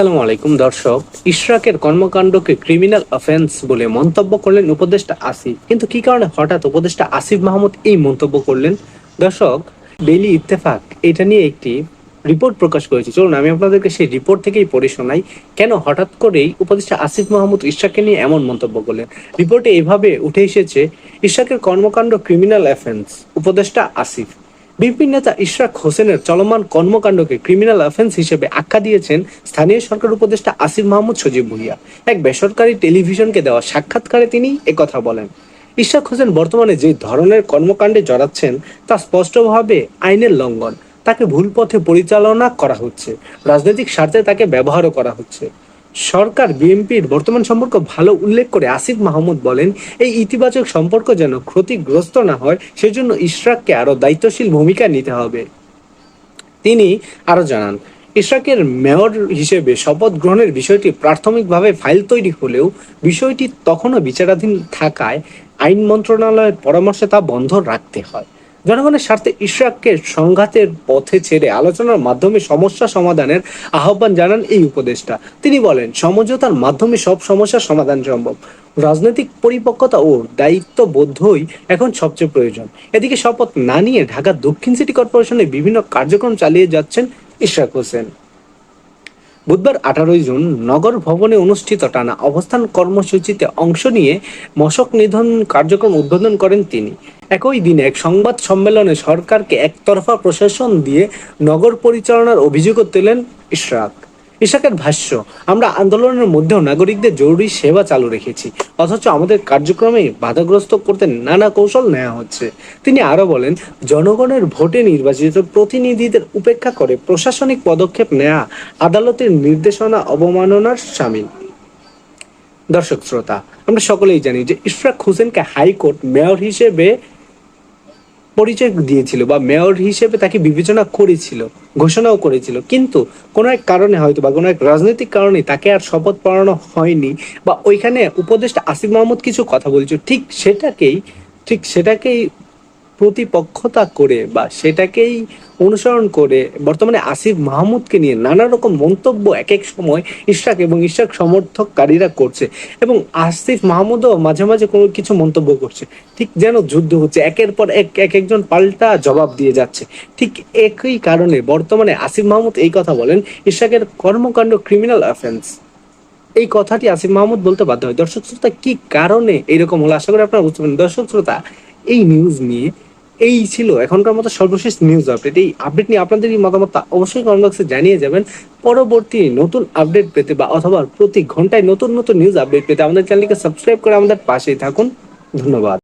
আসসালামু আলাইকুম, দর্শক। ইশরাকের কর্মকাণ্ডকে ক্রিমিনাল অফেন্স বলে মন্তব্য করলেন উপদেষ্টা আসিফ। কিন্তু কি কারণে হঠাৎ উপদেষ্টা আসিফ মাহমুদ এই মন্তব্য করলেন? দর্শক, ডেইলি ইত্তেফাক, এটা নিয়ে একটি রিপোর্ট প্রকাশ করেছে। চলুন, আমি আপনাদেরকে সেই রিপোর্ট থেকেই পড়ে শোনাই, কেন হঠাৎ করেই উপদেষ্টা আসিফ মাহমুদ ইশরাককে নিয়ে এমন মন্তব্য করলেন? রিপোর্টে এভাবে উঠে এসেছে, ইশরাকের কর্মকাণ্ড ক্রিমিনাল অফেন্স উপদেষ্টা আসিফ। বিএনপি নেতা ইশরাক হোসেনের চলমান কর্মকাণ্ডকে ক্রিমিনাল অফেন্স হিসেবে আখ্যা দিয়েছেন স্থানীয় সরকার উপদেষ্টা আসিফ মাহমুদ সজীব ভুইয়া। এক বেসরকারি টেলিভিশনকে দেওয়া সাক্ষাৎকারে তিনি একথা বলেন। ইশরাক হোসেন বর্তমানে যে ধরনের কর্মকাণ্ডে জড়াচ্ছেন, তা স্পষ্টভাবে আইনের লঙ্ঘন। তাকে ভুল পথে পরিচালনা করা হচ্ছে। রাজনৈতিক স্বার্থে তাকে ব্যবহারও করা হচ্ছে। সরকার বিএনপির বর্তমান সম্পর্ক ভালো উল্লেখ করে আসিফ মাহমুদ বলেন, এই ইতিবাচক সম্পর্ক যেন ক্ষতিগ্রস্ত না হয়, সেজন্য ইশরাককে আরও দায়িত্বশীল ভূমিকা নিতে হবে। তিনি আরও জানান, ইশরাকের মেয়র হিসেবে শপথ গ্রহণের বিষয়টি প্রাথমিকভাবে ফাইল তৈরি হলেও বিষয়টি তখনও বিচারাধীন থাকায় আইন মন্ত্রণালয়ের পরামর্শে তা বন্ধ রাখতে হয়। জনগণের স্বার্থে ইশরাককে সংঘাতের পথে ছেড়ে আলোচনার মাধ্যমে সমস্যা সমাধানের আহ্বান জানান এই উপদেষ্টা। তিনি বলেন, সমঝোতার মাধ্যমে সব সমস্যার সমাধান সম্ভব। রাজনৈতিক পরিপক্কতা ও দায়িত্ববোধই এখন সবচেয়ে প্রয়োজন। এদিকে শপথ না নিয়ে ঢাকা দক্ষিণ সিটি কর্পোরেশনে বিভিন্ন কার্যক্রম চালিয়ে যাচ্ছেন ইশরাক হোসেন। বুধবার আঠারোই জুন নগর ভবনে অনুষ্ঠিত টানা অবস্থান কর্মসূচিতে অংশ নিয়ে মশক নিধন কার্যক্রম উদ্বোধন করেন তিনি। একই দিনে এক সংবাদ সম্মেলনে সরকারকে একতরফা প্রশাসন দিয়ে নগর পরিচালনার অভিযোগও তোলেন ইশরাক। ইশাকের ভাষ্য, আমরা আন্দোলনের মধ্যেও নাগরিকদের জরুরি সেবা চালু রেখেছি, অথচ আমাদের কার্যক্রমে বাধাগ্রস্ত করতে নানা কৌশল নেওয়া হচ্ছে। তিনি আরও বলেন, জনগণের ভোটে নির্বাচিত প্রতিনিধিদের উপেক্ষা করে প্রশাসনিক পদক্ষেপ নেওয়া আদালতের নির্দেশনা অবমাননার সামিল। দর্শক শ্রোতা, আমরা সকলেই জানি যে ইশরাক হোসেনকে হাইকোর্ট মেয়র হিসেবে পরিচয় দিয়েছিল বা মেয়র হিসেবে তাকে বিবেচনা করেছিল, ঘোষণাও করেছিল। কিন্তু কোনো এক কারণে হয়তো বা কোনো এক রাজনৈতিক কারণে তাকে আর শপথ পড়ানো হয়নি বা ওইখানে উপদেষ্টা আসিফ মাহমুদ কিছু কথা বলছিল। ঠিক সেটাকেই ঠিক সেটাকেই প্রতিপক্ষতা করে বা সেটাকেই অনুসরণ করে বর্তমানে আসিফ মাহমুদকে নিয়ে নানা রকম মন্তব্য এক এক সময় ইশরাক এবং ইশরাক সমর্থককারীরা করছে এবং আসিফ মাহমুদও মাঝে মাঝে কোনো কিছু মন্তব্য করছে। ঠিক যেন যুদ্ধ হচ্ছে, একের পর এক এক একজন পাল্টা জবাব দিয়ে যাচ্ছে। ঠিক একই কারণে বর্তমানে আসিফ মাহমুদ এই কথা বলেন, ইশরাকের কর্মকাণ্ড ক্রিমিনাল অফেন্স এই কথাটি আসিফ মাহমুদ বলতে বাধ্য হয়। দর্শক শ্রোতা, কি কারণে এইরকম হলো? আশা করি আপনারা বুঝতে পারেন দর্শক শ্রোতা, এই নিউজ নিয়ে এই ছিল এখনকার মতো সর্বশেষ নিউজ আপডেট এই আপডেট নিয়ে আপনাদের এই মতামত অবশ্যই কমেন্ট বক্সে জানিয়ে যাবেন। পরবর্তী নতুন আপডেট পেতে বা অথবা প্রতি ঘন্টায় নতুন নতুন নিউজ আপডেট পেতে আমাদের চ্যানেলকে সাবস্ক্রাইব করে আমাদের পাশেই থাকুন। ধন্যবাদ।